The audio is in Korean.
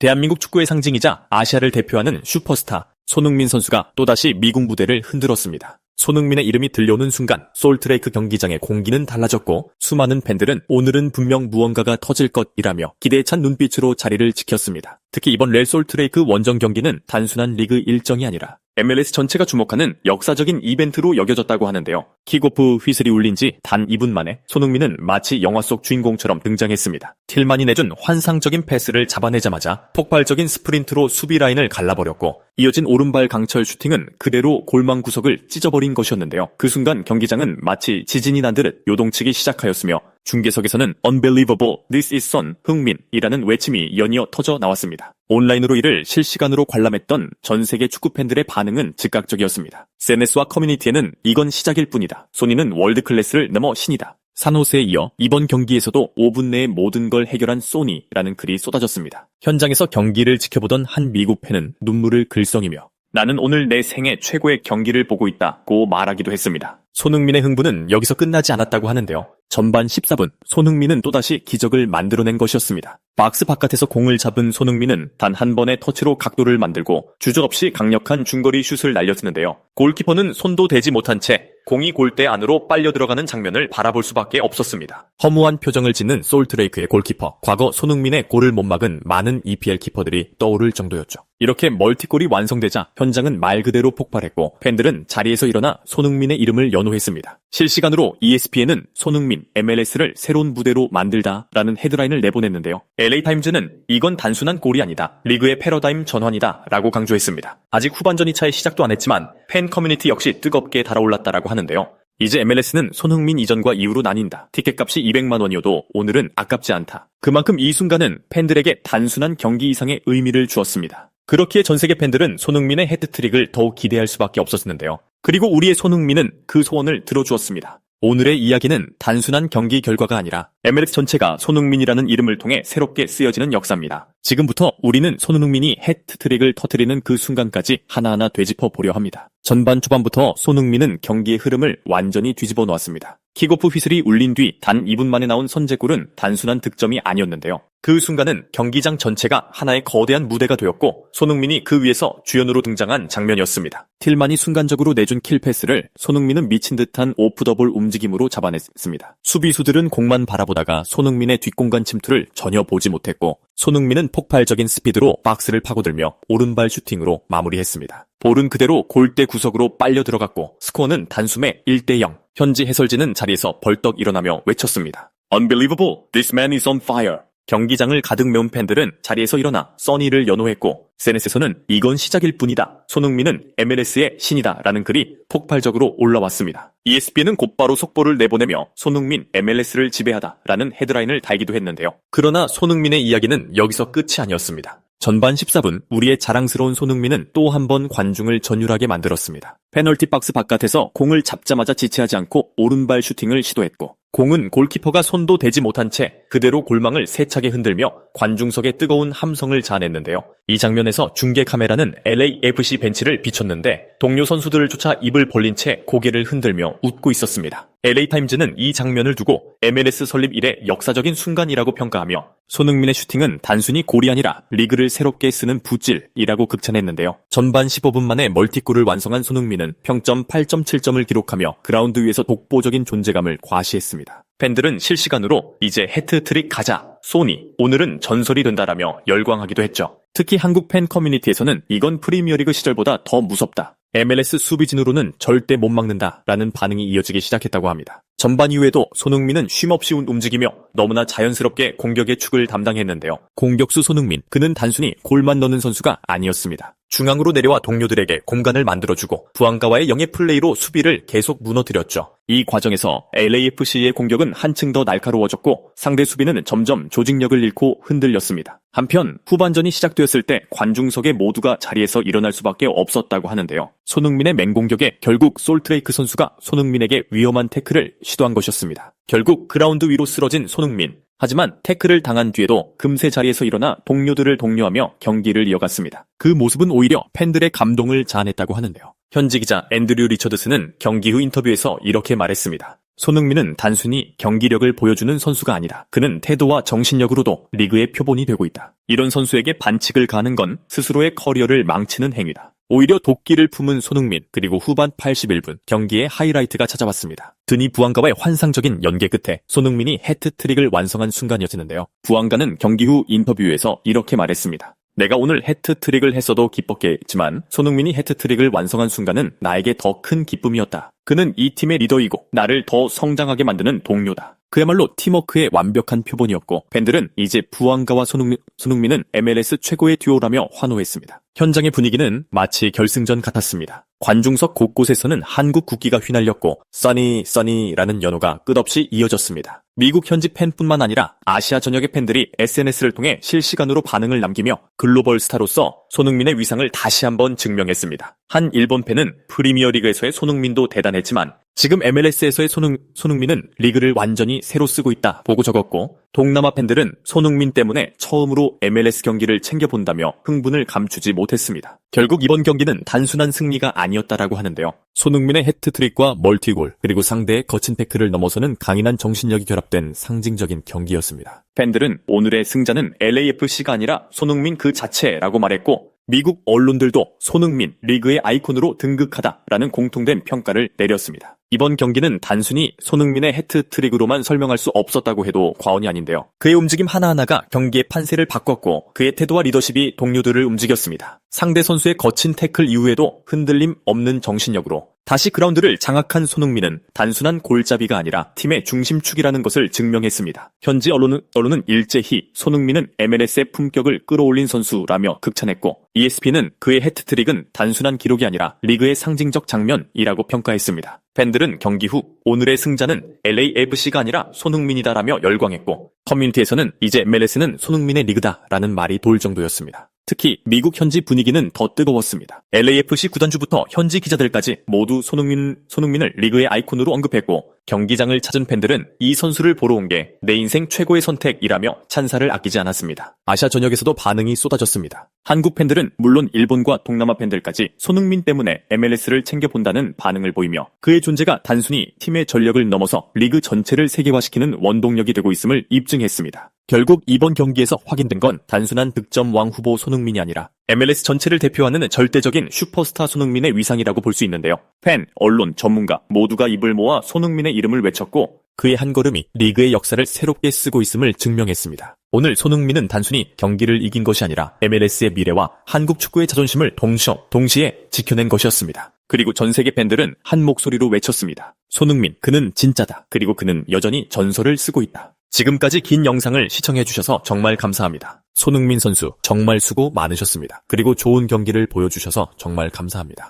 대한민국 축구의 상징이자 아시아를 대표하는 슈퍼스타 손흥민 선수가 또다시 미국 무대를 흔들었습니다. 손흥민의 이름이 들려오는 순간 솔트레이크 경기장의 공기는 달라졌고 수많은 팬들은 오늘은 분명 무언가가 터질 것이라며 기대에 찬 눈빛으로 자리를 지켰습니다. 특히 이번 렐 솔트레이크 원정 경기는 단순한 리그 일정이 아니라 MLS 전체가 주목하는 역사적인 이벤트로 여겨졌다고 하는데요. 킥오프 휘슬이 울린 지 단 2분 만에 손흥민은 마치 영화 속 주인공처럼 등장했습니다. 틸만이 내준 환상적인 패스를 잡아내자마자 폭발적인 스프린트로 수비 라인을 갈라버렸고 이어진 오른발 강철 슈팅은 그대로 골망 구석을 찢어버린 것이었는데요. 그 순간 경기장은 마치 지진이 난 듯 요동치기 시작하였으며 중계석에서는 Unbelievable, This is Son, 흥민이라는 외침이 연이어 터져 나왔습니다. 온라인으로 이를 실시간으로 관람했던 전 세계 축구 팬들의 반응은 즉각적이었습니다. 세네스와 커뮤니티에는 이건 시작일 뿐이다. 소니는 월드 클래스를 넘어 신이다. 산호세에 이어 이번 경기에서도 5분 내에 모든 걸 해결한 소니라는 글이 쏟아졌습니다. 현장에서 경기를 지켜보던 한 미국 팬은 눈물을 글썽이며 나는 오늘 내 생애 최고의 경기를 보고 있다고 말하기도 했습니다. 손흥민의 흥분은 여기서 끝나지 않았다고 하는데요. 전반 14분 손흥민은 또다시 기적을 만들어낸 것이었습니다. 박스 바깥에서 공을 잡은 손흥민은 단 한 번의 터치로 각도를 만들고 주저없이 강력한 중거리 슛을 날렸는데요. 골키퍼는 손도 대지 못한 채 공이 골대 안으로 빨려 들어가는 장면을 바라볼 수밖에 없었습니다. 허무한 표정을 짓는 솔트레이크의 골키퍼. 과거 손흥민의 골을 못 막은 많은 EPL 키퍼들이 떠오를 정도였죠. 이렇게 멀티골이 완성되자 현장은 말 그대로 폭발했고 팬들은 자리에서 일어나 손흥민의 이름을 연호했습니다. 실시간으로 ESPN은 손흥민 MLS를 새로운 무대로 만들다라는 헤드라인을 내보냈는데요. LA타임즈는 이건 단순한 골이 아니다. 리그의 패러다임 전환이다 라고 강조했습니다. 아직 후반전 2차에 시작도 안 했지만 팬 커뮤니티 역시 뜨겁게 달아올랐다라고 하는데요. 이제 MLS는 손흥민 이전과 이후로 나뉜다. 티켓값이 200만 원이어도 오늘은 아깝지 않다. 그만큼 이 순간은 팬들에게 단순한 경기 이상의 의미를 주었습니다. 그렇기에 전 세계 팬들은 손흥민의 헤드트릭을 더욱 기대할 수밖에 없었는데요. 그리고 우리의 손흥민은 그 소원을 들어주었습니다. 오늘의 이야기는 단순한 경기 결과가 아니라 MLS 전체가 손흥민이라는 이름을 통해 새롭게 쓰여지는 역사입니다. 지금부터 우리는 손흥민이 헤트트릭을 터뜨리는 그 순간까지 하나하나 되짚어 보려 합니다. 전반 초반부터 손흥민은 경기의 흐름을 완전히 뒤집어 놓았습니다. 킥오프 휘슬이 울린 뒤 단 2분 만에 나온 선제골은 단순한 득점이 아니었는데요. 그 순간은 경기장 전체가 하나의 거대한 무대가 되었고 손흥민이 그 위에서 주연으로 등장한 장면이었습니다. 틸만이 순간적으로 내준 킬패스를 손흥민은 미친 듯한 오프 더볼 움직임으로 잡아냈습니다. 수비수들은 공만 바라보다 가 손흥민의 뒷공간 침투를 전혀 보지 못했고 손흥민은 폭발적인 스피드로 박스를 파고들며 오른발 슈팅으로 마무리했습니다. 볼은 그대로 골대 구석으로 빨려 들어갔고 스코어는 단숨에 1대0. 현지 해설진은 자리에서 벌떡 일어나며 외쳤습니다. Unbelievable! This man is on fire! 경기장을 가득 메운 팬들은 자리에서 일어나 써니를 연호했고 세넷에서는 이건 시작일 뿐이다. 손흥민은 MLS의 신이다. 라는 글이 폭발적으로 올라왔습니다. ESPN은 곧바로 속보를 내보내며 손흥민 MLS를 지배하다. 라는 헤드라인을 달기도 했는데요. 그러나 손흥민의 이야기는 여기서 끝이 아니었습니다. 전반 14분 우리의 자랑스러운 손흥민은 또 한 번 관중을 전율하게 만들었습니다. 페널티 박스 바깥에서 공을 잡자마자 지체하지 않고 오른발 슈팅을 시도했고 공은 골키퍼가 손도 대지 못한 채 그대로 골망을 세차게 흔들며 관중석의 뜨거운 함성을 자아냈는데요. 이 장면에서 중계 카메라는 LAFC 벤치를 비췄는데 동료 선수들을 쫓아 입을 벌린 채 고개를 흔들며 웃고 있었습니다. LA타임즈는 이 장면을 두고 MLS 설립 이래 역사적인 순간이라고 평가하며 손흥민의 슈팅은 단순히 골이 아니라 리그를 새롭게 쓰는 붓질이라고 극찬했는데요. 전반 15분 만에 멀티골을 완성한 손흥민은 평점 8.7점을 기록하며 그라운드 위에서 독보적인 존재감을 과시했습니다. 팬들은 실시간으로 이제 해트트릭 가자, 소니, 오늘은 전설이 된다라며 열광하기도 했죠. 특히 한국 팬 커뮤니티에서는 이건 프리미어리그 시절보다 더 무섭다. MLS 수비진으로는 절대 못 막는다 라는 반응이 이어지기 시작했다고 합니다. 전반 이후에도 손흥민은 쉼없이 움직이며 너무나 자연스럽게 공격의 축을 담당했는데요. 공격수 손흥민, 그는 단순히 골만 넣는 선수가 아니었습니다. 중앙으로 내려와 동료들에게 공간을 만들어주고 부안가와의 영의 플레이로 수비를 계속 무너뜨렸죠. 이 과정에서 LAFC의 공격은 한층 더 날카로워졌고 상대 수비는 점점 조직력을 잃고 흔들렸습니다. 한편 후반전이 시작되었을 때 관중석의 모두가 자리에서 일어날 수밖에 없었다고 하는데요. 손흥민의 맹공격에 결국 솔트레이크 선수가 손흥민에게 위험한 태클을 시도한 것이었습니다. 결국 그라운드 위로 쓰러진 손흥민. 하지만 태클을 당한 뒤에도 금세 자리에서 일어나 동료들을 독려하며 경기를 이어갔습니다. 그 모습은 오히려 팬들의 감동을 자아냈다고 하는데요. 현지 기자 앤드류 리처드스는 경기 후 인터뷰에서 이렇게 말했습니다. 손흥민은 단순히 경기력을 보여주는 선수가 아니다. 그는 태도와 정신력으로도 리그의 표본이 되고 있다. 이런 선수에게 반칙을 가는 건 스스로의 커리어를 망치는 행위다. 오히려 도끼를 품은 손흥민 그리고 후반 81분 경기의 하이라이트가 찾아왔습니다. 드니 부안가와의 환상적인 연계 끝에 손흥민이 해트트릭을 완성한 순간이었는데요. 부안가는 경기 후 인터뷰에서 이렇게 말했습니다. 내가 오늘 해트트릭을 했어도 기뻤겠지만 손흥민이 해트트릭을 완성한 순간은 나에게 더 큰 기쁨이었다. 그는 이 팀의 리더이고 나를 더 성장하게 만드는 동료다. 그야말로 팀워크의 완벽한 표본이었고 팬들은 이제 부안가와 손흥민, 손흥민은 MLS 최고의 듀오라며 환호했습니다. 현장의 분위기는 마치 결승전 같았습니다. 관중석 곳곳에서는 한국 국기가 휘날렸고 써니 써니라는 연호가 끝없이 이어졌습니다. 미국 현지 팬뿐만 아니라 아시아 전역의 팬들이 SNS를 통해 실시간으로 반응을 남기며 글로벌 스타로서 손흥민의 위상을 다시 한번 증명했습니다. 한 일본 팬은 프리미어리그에서의 손흥민도 대단했지만 지금 MLS에서의 손흥, 손흥민은 리그를 완전히 새로 쓰고 있다 보고 적었고 동남아 팬들은 손흥민 때문에 처음으로 MLS 경기를 챙겨본다며 흥분을 감추지 못했습니다. 결국 이번 경기는 단순한 승리가 아니었다라고 하는데요. 손흥민의 해트트릭과 멀티골 그리고 상대의 거친 태클을 넘어서는 강인한 정신력이 결합된 상징적인 경기였습니다. 팬들은 오늘의 승자는 LAFC가 아니라 손흥민 그 자체라고 말했고 미국 언론들도 손흥민 리그의 아이콘으로 등극하다라는 공통된 평가를 내렸습니다. 이번 경기는 단순히 손흥민의 해트트릭으로만 설명할 수 없었다고 해도 과언이 아닌데요. 그의 움직임 하나하나가 경기의 판세를 바꿨고 그의 태도와 리더십이 동료들을 움직였습니다. 상대 선수의 거친 태클 이후에도 흔들림 없는 정신력으로 다시 그라운드를 장악한 손흥민은 단순한 골잡이가 아니라 팀의 중심축이라는 것을 증명했습니다. 현지 언론은, 언론은 일제히 손흥민은 MLS의 품격을 끌어올린 선수라며 극찬했고 ESP는 그의 해트트릭은 단순한 기록이 아니라 리그의 상징적 장면이라고 평가했습니다. 팬들은 경기 후 오늘의 승자는 LAFC가 아니라 손흥민이다라며 열광했고 커뮤니티에서는 이제 MLS는 손흥민의 리그다라는 말이 돌 정도였습니다. 특히 미국 현지 분위기는 더 뜨거웠습니다. LAFC 구단주부터 현지 기자들까지 모두 손흥민, 손흥민을 리그의 아이콘으로 언급했고 경기장을 찾은 팬들은 이 선수를 보러 온 게 내 인생 최고의 선택이라며 찬사를 아끼지 않았습니다. 아시아 전역에서도 반응이 쏟아졌습니다. 한국 팬들은 물론 일본과 동남아 팬들까지 손흥민 때문에 MLS를 챙겨본다는 반응을 보이며 그의 존재가 단순히 팀의 전력을 넘어서 리그 전체를 세계화시키는 원동력이 되고 있음을 입증했습니다. 결국 이번 경기에서 확인된 건 단순한 득점 왕 후보 손흥민이 아니라 MLS 전체를 대표하는 절대적인 슈퍼스타 손흥민의 위상이라고 볼 수 있는데요. 팬, 언론, 전문가 모두가 입을 모아 손흥민의 이름을 외쳤고 그의 한 걸음이 리그의 역사를 새롭게 쓰고 있음을 증명했습니다. 오늘 손흥민은 단순히 경기를 이긴 것이 아니라 MLS의 미래와 한국 축구의 자존심을 동시에, 동시에 지켜낸 것이었습니다. 그리고 전 세계 팬들은 한 목소리로 외쳤습니다. 손흥민, 그는 진짜다. 그리고 그는 여전히 전설을 쓰고 있다. 지금까지 긴 영상을 시청해주셔서 정말 감사합니다. 손흥민 선수, 정말 수고 많으셨습니다. 그리고 좋은 경기를 보여주셔서 정말 감사합니다.